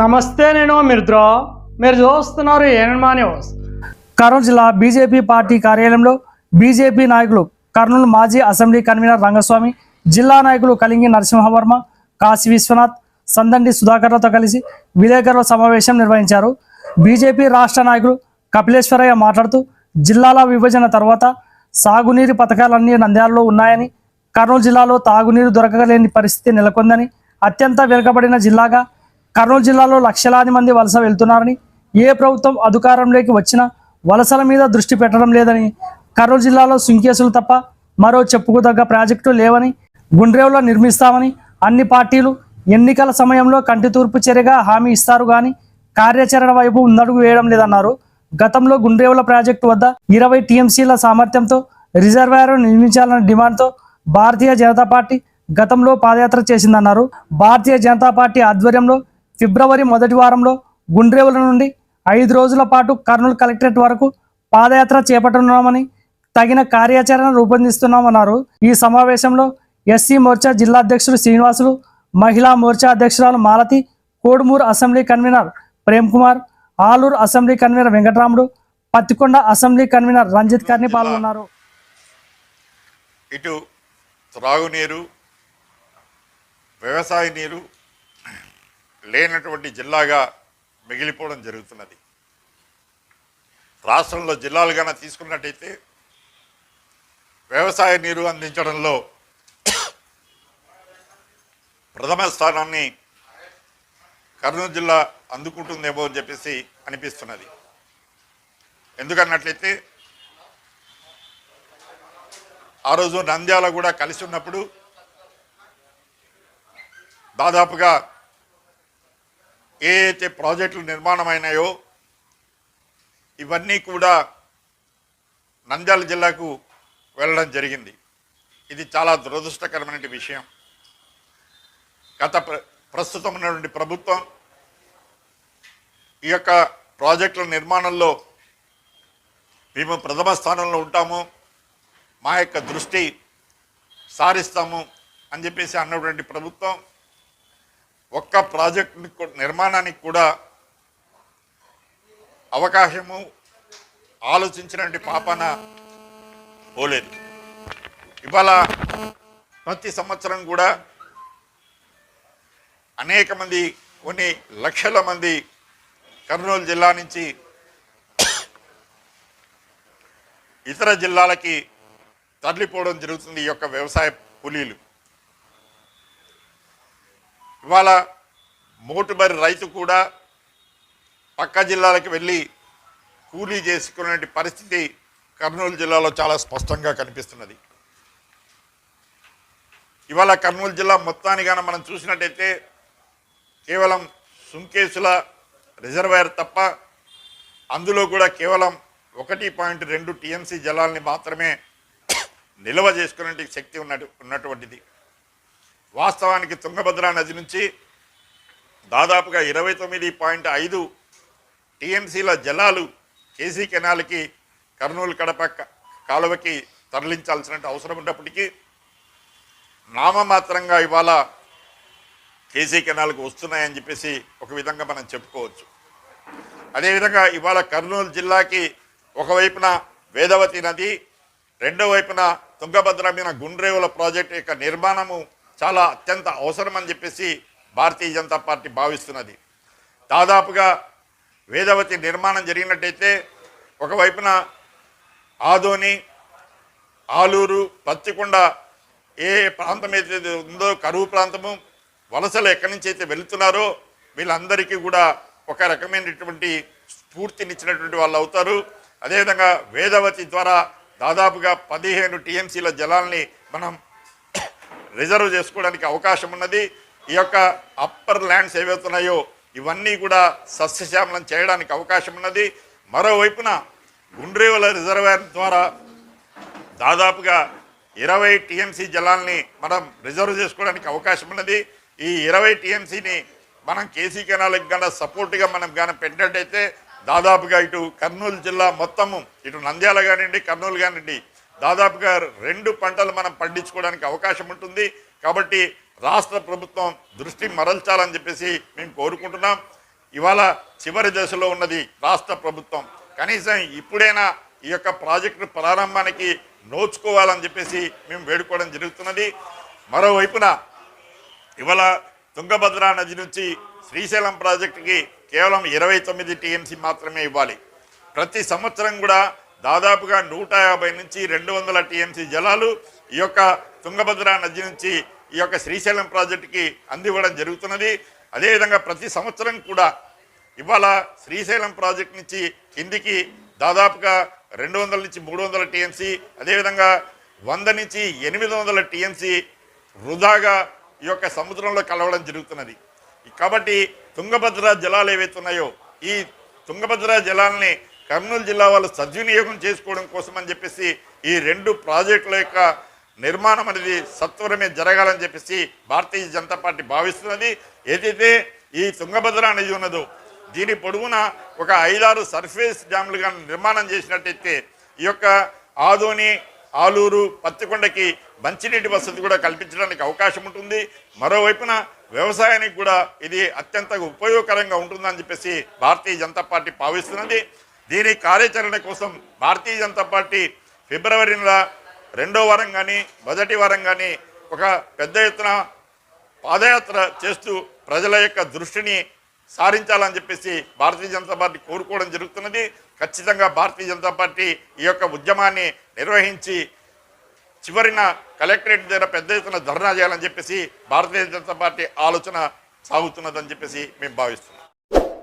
నమస్తే నేను మిత్రో మీరు చూస్తున్నారు ఏనమా న్యూస్. కర్నూలు జిల్లా బీజేపీ పార్టీ కార్యాలయంలో బీజేపీ నాయకులు కర్నూలు మాజీ అసెంబ్లీ కన్వీనర్ రంగస్వామి జిల్లా నాయకులు కలింగి నరసింహవర్మ కాశీ విశ్వనాథ్ సందండి సుధాకర్లతో కలిసి విలేకరుల సమావేశం నిర్వహించారు. బీజేపీ రాష్ట్ర నాయకులు కపిలేశ్వరయ్య మాట్లాడుతూ జిల్లాల విభజన తర్వాత సాగునీరు పథకాలన్నీ నంద్యాలలో ఉన్నాయని కర్నూలు జిల్లాలో తాగునీరు దొరకలేని పరిస్థితి నెలకొందని అత్యంత వెనుకబడిన జిల్లాగా కర్నూలు జిల్లాలో లక్షలాది మంది వలస వెళ్తున్నారని ఏ ప్రభుత్వం అధికారంలోకి వచ్చినా వలసల మీద దృష్టి పెట్టడం లేదని కర్నూలు జిల్లాలో సుంకేసులు తప్ప మరో చెప్పుకోదగ్గ ప్రాజెక్టు లేవని గుండ్రేవులో నిర్మిస్తామని అన్ని పార్టీలు ఎన్నికల సమయంలో కంటి తూర్పు చర్యగా హామీ ఇస్తారు కానీ కార్యాచరణ వైపు ముందడుగు వేయడం లేదన్నారు. గతంలో గుండ్రేవుల ప్రాజెక్టు వద్ద ఇరవై టీఎంసీల సామర్థ్యంతో రిజర్వాయర్ నిర్మించాలన్న డిమాండ్తో భారతీయ జనతా పార్టీ గతంలో పాదయాత్ర చేసిందన్నారు. భారతీయ జనతా పార్టీ ఆధ్వర్యంలో ఫిబ్రవరి మొదటి వారంలో గుండ్రేవుల నుండి ఐదు రోజుల పాటు కర్నూలు కలెక్టరేట్ వరకు పాదయాత్ర చేపట్టనున్నామని తగిన కార్యాచరణ రూపొందిస్తున్నామన్నారు. ఈ సమావేశంలో ఎస్సీ మోర్చా జిల్లా అధ్యక్షుడు శ్రీనివాసులు మహిళా మోర్చా అధ్యక్షురాలు Malathi Kodumuru assembly convener Prem Kumar Aluru assembly convener Venkataramudu Pattikonda assembly convener Ranjit కార్ని పాల్గొన్నారు. ఇటు త్రాగునీరు వ్యవసాయ నీరు లేనటువంటి జిల్లాగా మిగిలిపోవడం జరుగుతున్నది. రాష్ట్రంలో జిల్లాలుగా తీసుకున్నట్టయితే వ్యవసాయ నీరు అందించడంలో ప్రథమ స్థానాన్ని కర్నూలు జిల్లా అందుకుంటుందేమో అని చెప్పేసి అనిపిస్తున్నది. ఎందుకన్నట్లయితే ఆ రోజు నంద్యాల కూడా కలిసి ఉన్నప్పుడు దాదాపుగా ఏ అయితే ప్రాజెక్టులు నిర్మాణమైనాయో ఇవన్నీ కూడా నంద్యాల జిల్లాకు వెళ్ళడం జరిగింది. ఇది చాలా దురదృష్టకరమైన విషయం. గత ప్ర ప్రస్తుతం ఉన్నటువంటి ప్రభుత్వం ఈ యొక్క ప్రాజెక్టుల నిర్మాణంలో మేము ప్రథమ స్థానంలో ఉంటాము. మా యొక్క దృష్టి సారిస్తాము అని చెప్పేసి అన్నటువంటి ప్రభుత్వం ఒక్క ప్రాజెక్టు నిర్మాణానికి కూడా అవకాశము ఆలోచించినటువంటి పాపన పోలేదు. ఇవాళ ప్రతి సంవత్సరం కూడా అనేక మంది కొన్ని లక్షల మంది కర్నూలు జిల్లా నుంచి ఇతర జిల్లాలకి తరలిపోవడం జరుగుతుంది ఈ యొక్క వ్యవసాయ కూలీలు. ఇవాళ మోటుబరి రైతు కూడా పక్క జిల్లాలకు వెళ్ళి కూలీ చేసుకునే పరిస్థితి కర్నూలు జిల్లాలో చాలా స్పష్టంగా కనిపిస్తున్నది. ఇవాళ కర్నూలు జిల్లా మొత్తానిగాన మనం చూసినట్టయితే కేవలం సుంకేసుల రిజర్వాయర్ తప్ప అందులో కూడా కేవలం ఒకటి పాయింట్ రెండు టీఎంసీ జలాల్ని మాత్రమే నిల్వ చేసుకునే శక్తి ఉన్నటు ఉన్నటువంటిది. వాస్తవానికి తుంగభద్ర నది నుంచి దాదాపుగా ఇరవై తొమ్మిది పాయింట్ ఐదు టీఎంసీల జలాలు కేసీ కెనాల్కి కర్నూలు కడప కాలువకి తరలించాల్సిన అవసరం ఉన్నప్పటికీ నామమాత్రంగా ఇవాళ కేసీ కెనాల్కి వస్తున్నాయని చెప్పేసి ఒక విధంగా మనం చెప్పుకోవచ్చు. అదేవిధంగా ఇవాళ కర్నూలు జిల్లాకి ఒకవైపున వేదవతి నది రెండో వైపున తుంగభద్ర మీద గుండ్రేవుల ప్రాజెక్టు యొక్క నిర్మాణము చాలా అత్యంత అవసరం అని చెప్పేసి భారతీయ జనతా పార్టీ భావిస్తున్నది. దాదాపుగా వేదవతి నిర్మాణం జరిగినట్టయితే ఒకవైపున ఆదోని ఆలూరు పత్తికొండ ఏ ప్రాంతం అయితే ఉందో కరువు ప్రాంతము వలసలు ఎక్కడి నుంచి అయితే వెళుతున్నారో వీళ్ళందరికీ కూడా ఒక రకమైనటువంటి స్ఫూర్తినిచ్చినటువంటి వాళ్ళు అవుతారు. అదేవిధంగా వేదవతి ద్వారా దాదాపుగా పదిహేను టీఎంసీల జలాల్ని మనం రిజర్వ్ చేసుకోవడానికి అవకాశం ఉన్నది. ఈ యొక్క అప్పర్ ల్యాండ్స్ ఏవైతున్నాయో ఇవన్నీ కూడా సస్యశ్యామలం చేయడానికి అవకాశం ఉన్నది. మరోవైపున గుండ్రేవల రిజర్వాయర్ ద్వారా దాదాపుగా ఇరవై టీఎంసీ జలాల్ని మనం రిజర్వ్ చేసుకోవడానికి అవకాశం ఉన్నది. ఈ ఇరవై టీఎంసీని మనం కేసీ కెనాలకు కన్నా సపోర్ట్గా మనం కానీ పెట్టినట్టయితే దాదాపుగా ఇటు కర్నూలు జిల్లా మొత్తము ఇటు నంద్యాల కానివ్వండి కర్నూలు కానివ్వండి దాదాపుగా రెండు పంటలు మనం పండించుకోవడానికి అవకాశం ఉంటుంది. కాబట్టి రాష్ట్ర ప్రభుత్వం దృష్టి మరల్చాలని చెప్పేసి మేము కోరుకుంటున్నాం. ఇవాళ చివరి దశలో ఉన్నది రాష్ట్ర ప్రభుత్వం. కనీసం ఇప్పుడైనా ఈ యొక్క ప్రాజెక్టు ప్రారంభానికి నోచుకోవాలని చెప్పేసి మేము వేడుకోవడం జరుగుతున్నది. మరోవైపున ఇవాళ తుంగభద్రా నది నుంచి శ్రీశైలం ప్రాజెక్టుకి కేవలం ఇరవై తొమ్మిది టీఎంసీ మాత్రమే ఇవ్వాలి. ప్రతి సంవత్సరం కూడా దాదాపుగా నూట యాభై నుంచి రెండు వందల టీఎంసీ జలాలు ఈ యొక్క తుంగభద్ర నది నుంచి ఈ యొక్క శ్రీశైలం ప్రాజెక్టుకి అందివ్వడం జరుగుతున్నది. అదేవిధంగా ప్రతి సంవత్సరం కూడా ఇవాళ శ్రీశైలం ప్రాజెక్ట్ నుంచి కిందికి దాదాపుగా రెండు వందల నుంచి మూడు వందల టీఎంసీ అదేవిధంగా వంద నుంచి ఎనిమిది వందల టీఎంసీ వృధాగా ఈ యొక్క సముద్రంలో కలవడం జరుగుతున్నది. కాబట్టి తుంగభద్ర జలాలు ఏవైతే ఉన్నాయో ఈ తుంగభద్ర జలాల్ని కర్నూలు జిల్లా వాళ్ళు సద్వినియోగం చేసుకోవడం కోసం అని చెప్పేసి ఈ రెండు ప్రాజెక్టుల యొక్క నిర్మాణం అనేది సత్వరమే జరగాలని చెప్పేసి భారతీయ జనతా పార్టీ భావిస్తున్నది. ఏదైతే ఈ తుంగభద్ర అనేది ఉన్నదో దీని పొడవున ఒక ఐదారు సర్ఫేస్ డ్యామ్లుగా నిర్మాణం చేసినట్టయితే ఈ యొక్క ఆదోని ఆలూరు పత్తికొండకి మంచినీటి వసతి కూడా కల్పించడానికి అవకాశం ఉంటుంది. మరోవైపున వ్యవసాయానికి కూడా ఇది అత్యంత ఉపయోగకరంగా ఉంటుందని చెప్పేసి భారతీయ జనతా పార్టీ భావిస్తున్నది. దీని కార్యాచరణ కోసం భారతీయ జనతా పార్టీ ఫిబ్రవరి నెల రెండో వారం కానీ మొదటి వారం కానీ ఒక పెద్ద ఎత్తున పాదయాత్ర చేస్తూ ప్రజల యొక్క దృష్టిని సారించాలని చెప్పేసి భారతీయ జనతా పార్టీ కోరుకోవడం జరుగుతున్నది. ఖచ్చితంగా భారతీయ జనతా పార్టీ ఈ యొక్క ఉద్యమాన్ని నిర్వహించి చివరిన కలెక్టరేట్ దగ్గర పెద్ద ఎత్తున ధర్నా చేయాలని చెప్పేసి భారతీయ జనతా పార్టీ ఆలోచన సాగుతున్నదని చెప్పేసి మేము భావిస్తున్నాం.